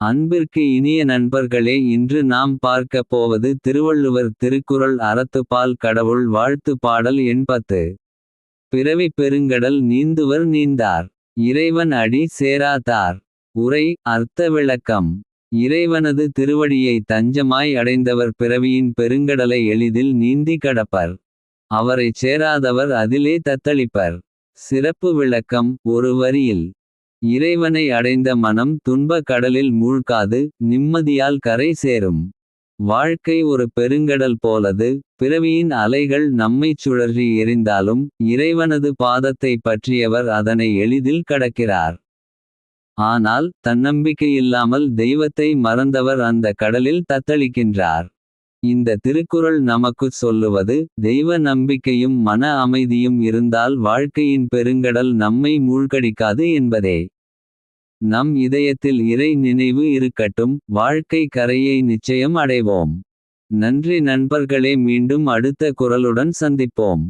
அன்பிற்கு இனிய நண்பர்களே இன்று நாம் பார்க்கப் போவது திருவள்ளுவர் திருக்குறள் அறத்துப்பால் கடவுள் வாழ்த்து பாடல் எண்பத்து. பிறவிப் பெருங்கடல் நீந்துவர் நீந்தார். இறைவன் அடி சேராதார். உரை அர்த்த விளக்கம் இறைவனது திருவடியை தஞ்சமாய் அடைந்தவர் பிறவியின் பெருங்கடலை எளிதில் நீந்தி கடப்பர். அவரைச் சேராதவர் அதிலே தத்தளிப்பர். சிறப்பு விளக்கம் ஒரு வரியில். இறைவனை அடைந்த மனம் துன்ப கடலில் மூழ்காது. நிம்மதியால் கரை சேரும். வாழ்க்கை ஒரு பெருங்கடல் போலது. பிறவியின் அலைகள் நம்மைச் சுழற்றி எறிந்தாலும். இறைவனது பாதத்தை பற்றியவர் அதனை எளிதில் கடக்கிறார். ஆனால் தன்னம்பிக்கையில்லாமல் தெய்வத்தை மறந்தவர் அந்த கடலில் தத்தளிக்கின்றார். இந்த திருக்குறள் நமக்குச் சொல்லுவது தெய்வ நம்பிக்கையும் மன அமைதியும் இருந்தால் வாழ்க்கையின் பெருங்கடல் நம்மை மூழ்கடிக்காது என்பதே. நம் இதயத்தில் இறை நினைவு இருக்கட்டும் வாழ்க்கை கரையை நிச்சயம் அடைவோம். நன்றி நண்பர்களே மீண்டும் அடுத்த குரலுடன் சந்திப்போம்.